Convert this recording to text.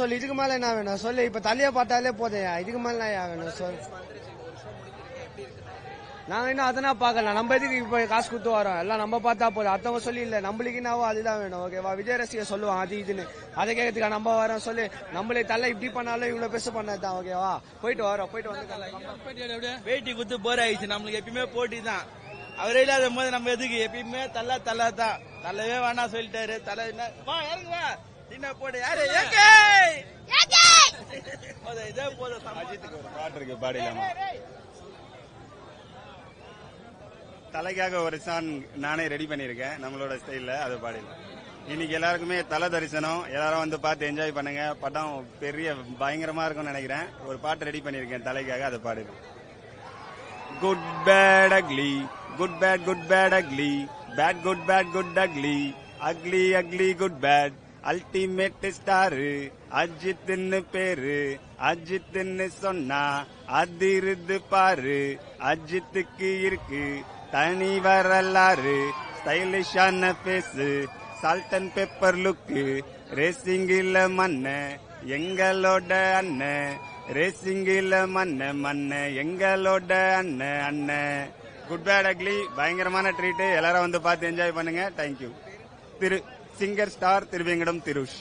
சொல்லு இதுக்கு மேல என்ன வேணும்? சொல்லு இப்ப தலைய பார்த்தாலே போதையா இதுக்கு மேல என்ன வேணும்? சொல். நாங்க இன்னும் அதனா பார்க்கல. நம்ம எதுக்கு இப்ப காசு கொடுத்து வரோம்? எல்லாம் நம்ம பார்த்தா போதும். அடுத்தவங்க சொல்லி இல்ல. நம்மளுக்கு என்னவோ அதுதான் வேணும். ஓகேவா விஜய் ரசிகர் சொல்லுவான் அது இதுன்னு. அதை கேட்கறதுக்கா நம்ம வரோம் சொல்லு. நம்மளே தலை இப்படி பண்ணாலும் இவ்வளவு பெருசு பண்ணதுதான் ஓகேவா போயிட்டு வரோம் போயிட்டு வந்து பேட்டி குத்து போர் ஆயிடுச்சு. நம்மளுக்கு எப்பயுமே போட்டி தான். அவரே இல்லாத போது நம்ம எதுக்கு? எப்பயுமே தள்ள தள்ள தான். தள்ளவே வேணாம் சொல்லிட்டாரு. தலை என்ன? வா இறங்கு என்ன போடு. யாரு? ஏகே! போதும், இதே போதும் அஜித்துக்கு ஒரு பாட்டு இருக்கு பாடிடலாமா தலைக்காக ஒரு சாங் நானே ரெடி பண்ணியிருக்கேன். நம்மளோட ஸ்டைல்ல அதை பாடிடலாம் இன்னைக்கு எல்லாருக்குமே தலை தரிசனம். எல்லாரும் வந்து பார்த்து என்ஜாய் பண்ணுங்க. படம் பெரிய பயங்கரமா இருக்கும்னு நினைக்கிறேன். ஒரு பாட்டு ரெடி பண்ணியிருக்கேன் தலைக்காக அதை பாடிடலாம் good bad ugly good bad good bad ugly bad good bad good ugly ugly ugly good bad ultimate star அஜித்னு பேரு. அஜித்னு சொன்னா அதிருது பாரு. அஜித்துக்கு இருக்கு தனி வரலாறு. ஸ்டைலிஷான பேசு சால்ட் அண்ட் பேப்பர் லுக்கு ரேசிங்கில மண்ண எங்களோட அண்ணன் ரேசிங்கில மண்ண மண்ண எங்களோட அண்ணன் அண்ணன் குட் பேட் அக்லி. பயங்கரமான ட்ரீட்டு எல்லாரும் வந்து பார்த்து என்ஜாய் பண்ணுங்க. தேங்க்யூ திரு సింగర్ స్టార్ తిరువేంగడం తిరుష్